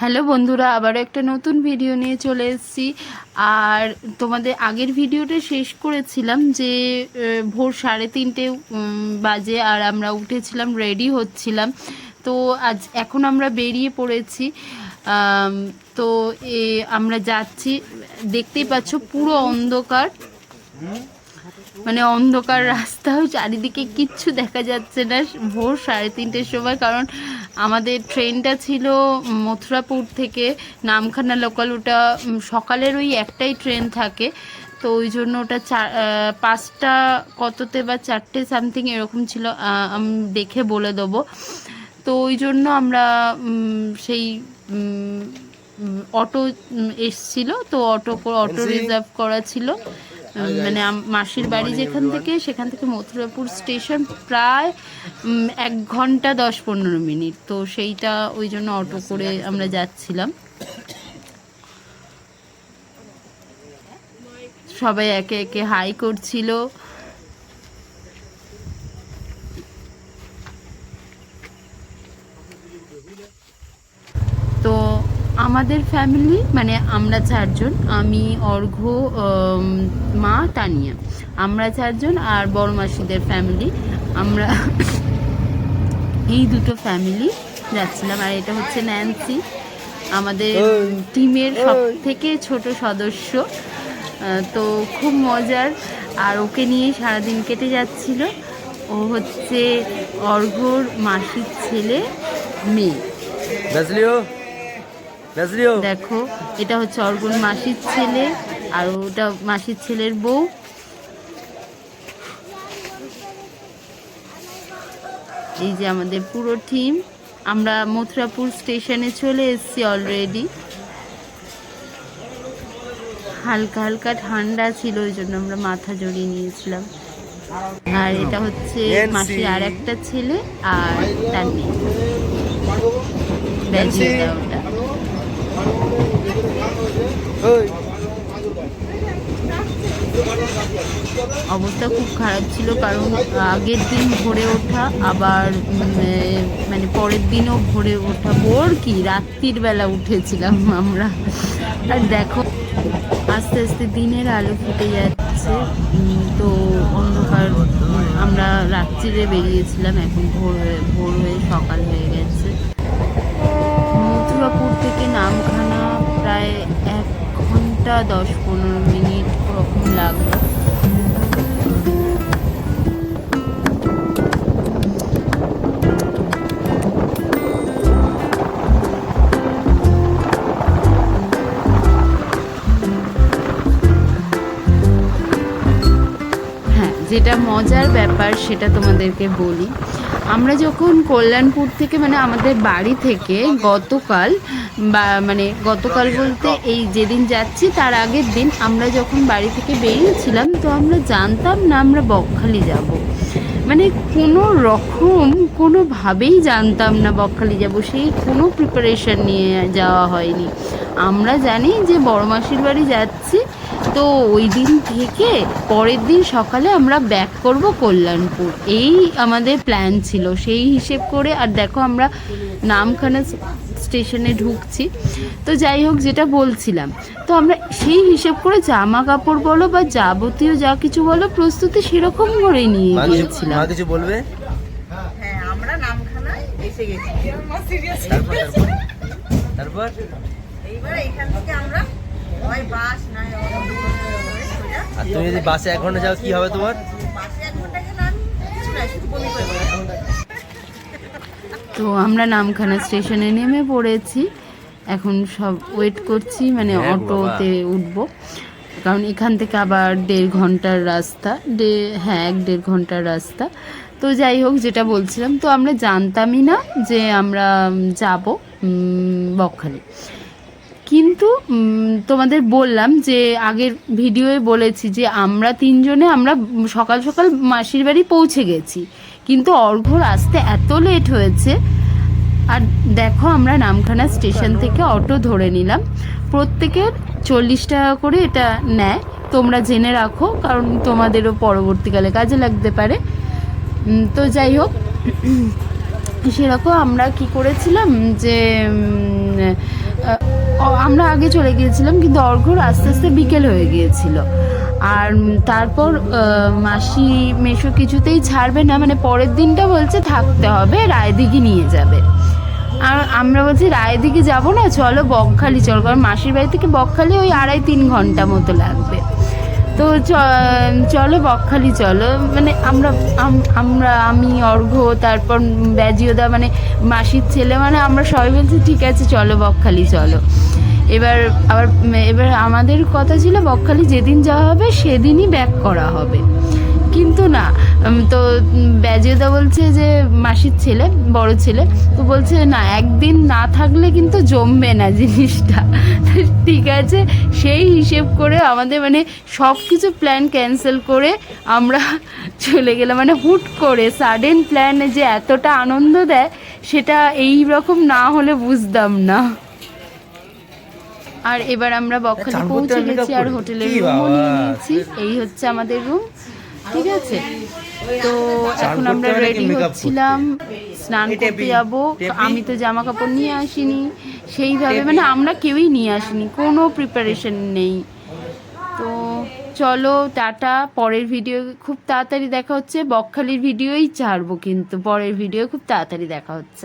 Hello বন্ধুরা, আবারও একটা নতুন ভিডিও নিয়ে চলে এসেছি। আর তোমাদের আগের ভিডিওটা শেষ করেছিলাম যে ভোর সাড়ে তিনটে বাজে আর আমরা উঠেছিলাম রেডি হচ্ছিলাম। তো আজ এখন আমরা বেরিয়ে পড়েছি। তো আমরা যাচ্ছি। দেখতেই পাচ্ছ পুরো অন্ধকার। মানে অন্ধকার রাস্তাও চারিদিকে কিচ্ছু দেখা যাচ্ছে না। ভোর সাড়ে তিনটের সময় কারণ আমাদের ট্রেনটা ছিল মথুরাপুর থেকে নামখানা লোকাল ওটা সকালের ওই একটাই ট্রেন থাকে। তো ওই জন্য ওটা পাঁচটা কততে বা চারটে সামথিং এরকম ছিল আমি দেখে বলে দেবো। তো ওই জন্য আমরা সেই অটো এসছিল। তো অটো অটো রিজার্ভ করা ছিল। মানে মাসির বাড়ি যেখান থেকে, সেখান থেকে মথুরাপুর স্টেশন প্রায় এক ঘণ্টা দশ পনেরো মিনিট। তো সেইটা ওই জন্য অটো করে আমরা যাচ্ছিলাম। সবাই একে একে হাই করছিল। আমাদের ফ্যামিলি মানে আমরা চারজন আমি অর্ঘ্য মা তানিয়া। আমরা চারজন আর বড় মাসিদের ফ্যামিলি আমরা এই দুটো ফ্যামিলি যাচ্ছিলাম। আর এটা হচ্ছে ন্যান্সি আমাদের টিমের সব থেকে ছোট সদস্য। তো খুব মজার। আর ওকে নিয়ে সারাদিন কেটে যাচ্ছিল। ও হচ্ছে অর্ঘ্যর মাসির ছেলে মেয়ে। দেখো এটা হচ্ছে অর্গুন মাসির ছেলে আর ওটা মাসির ছেলের বউ। এই যে আমাদের পুরো টিম আমরা মথুরাপুর স্টেশনে চলে এসেছি অলরেডি হালকা হালকা ঠান্ডা ছিল ওই জন্য আমরা মাথা জড়িয়ে নিয়েছিলাম। আর এটা হচ্ছে মাসির আর একটা ছেলে আর তার মেয়ে ব্যাজিয়ে দাও ওটা ওই অবস্থা খুব খারাপ ছিল কারণ আগের দিন ভোরে ওঠা, আবার মানে পরের দিনও ভোরে ওঠা। ভোর কি? রাত্রির বেলা উঠেছিলাম আমরা। আর দেখো, আস্তে আস্তে দিনের আলো ফুটে যাচ্ছে। তো অন্ধকার, আমরা রাত্রিরে বেরিয়েছিলাম, এখন ভোর হয়ে ভোর হয়ে সকাল হয়ে গেছে। মথুরাপুর থেকে নামখানা প্রায় এক ঘণ্টা দশ পনেরো মিনিট ওরকম লাগল। হ্যাঁ যেটা মজার ব্যাপার সেটা তোমাদেরকে বলি। আমরা যখন কল্যাণপুর থেকে মানে আমাদের বাড়ি থেকে গতকাল, বা মানে গতকাল বলতে এই যেদিন যাচ্ছি, তার আগের দিন আমরা যখন বাড়ি থেকে বেরিয়েছিলাম, তো আমরা জানতাম না আমরা বকখালি যাব। মানে কোনো রকম, কোনোভাবেই জানতাম না বকখালি যাব। সেই কোনো প্রিপারেশন নিয়ে যাওয়া হয়নি। আমরা জানি যে বড় মাসির বাড়ি যাচ্ছি, তো ওই দিন থেকে পরের দিন সকালে আমরা ব্যাক করব কল্যাণপুর। এই আমাদের প্ল্যান ছিল। সেই হিসেব করে, আর দেখো আমরা নামখানা স্টেশনে ঢুকছি। তো যাই হোক যেটা বলছিলাম তো আমরা সেই হিসেব করে জামা কাপড় বলো বা যাবতীয় যা কিছু বলো প্রস্তুতি সেরকম করে নিয়ে গিয়েছিলাম। কিছু বলবে? হ্যাঁ আমরা নামখানায় এসে গেছি। তারপর? তারপর? তারপর এইবার এখান থেকে আমরা হয় বাস নয় অটো করে সোজা। আর তুমি যদি বাসে এক ঘণ্টা যাও কি হবে তোমার বাসে এক ঘণ্টা গেলে আমি কিছু নয় শুধু বমি করে বেরোবো। তো আমরা নামখানা স্টেশনে নেমে পড়েছি। এখন সব ওয়েট করছি মানে হ্যাঁ অটোতে উঠব। কারণ এখান থেকে আবার দেড় ঘণ্টার রাস্তা। ডে হ্যাঁ এক দেড় ঘণ্টার রাস্তা। তো যাই হোক যেটা বলছিলাম তো আমরা জানতামই না যে আমরা যাব বকখালি। কিন্তু তোমাদের বললাম যে আগের ভিডিওয়ে বলেছি যে আমরা তিনজনে আমরা সকাল সকাল মাসির বাড়ি পৌঁছে গেছি। কিন্তু অর্ঘ্যর আসতে এত লেট হয়েছে। আর দেখো আমরা নামখানা স্টেশন থেকে অটো ধরে নিলাম। প্রত্যেকের চল্লিশ টাকা করে এটা নেয়। তোমরা জেনে রাখো কারণ তোমাদেরও পরবর্তীকালে কাজে লাগতে পারে। তো যাই হোক সেরকম আমরা কি করেছিলাম যে আমরা আগে চলে গিয়েছিলাম কিন্তু অর্ঘ্যর আস্তে আস্তে বিকেল হয়ে গিয়েছিল। আর তারপর মাসি মেশো কিছুতেই ছাড়বে না মানে পরের দিনটা বলছে থাকতে হবে, রায়দিঘি নিয়ে যাবে। আর আমরা বলছি, রায়দিঘি যাব না, চলো বকখালি, চলো, কারণ মাসির বাড়ি থেকে বকখালি ওই আড়াই তিন ঘণ্টা মতো লাগবে। তো চলো বকখালি, চলো মানে আমরা আমরা, আমি অর্ঘ্য তারপর ব্যাজিওদা মানে মাসির ছেলে মানে আমরা সবাই বলছি, ঠিক আছে, চলো বকখালি, চলো। এবার আবার এবার আমাদের কথা ছিল বকখালি যেদিন যাওয়া হবে সেদিনই ব্যাক করা হবে। কিন্তু না তো উম, ব্যাজিওদা বলছে যে মাসির ছেলে বড় ছেলে তো বলছে না একদিন না থাকলে কিন্তু জমবে না জিনিসটা। ঠিক আছে সেই হিসেব করে আমাদের মানে সব কিছু প্ল্যান ক্যান্সেল করে আমরা চলে গেলাম। মানে হুট করে সাডেন প্ল্যানে যে এতটা আনন্দ দেয় সেটা এই রকম না হলে বুঝতাম না। আর এবার আমরা বকখালি পৌঁছে গেছি আর? হোটেলের রুমও নিয়ে নিয়েছি। এই হচ্ছে আমাদের রুম ঠিক আছে? তো এখন আমরা রেডি হচ্ছিলাম স্নান করতে যাব। আমি তো জামা কাপড় নিয়ে আসিনি। সেইভাবে মানে আমরা কেউই নিয়ে আসিনি কোনো প্রিপারেশন নেই। তো চলো টাটা পরের ভিডিও খুব তাড়াতাড়ি দেখা হচ্ছে। বকখালির ভিডিওই ছাড়বো কিন্তু পরের ভিডিও খুব তাড়াতাড়ি দেখা হচ্ছে।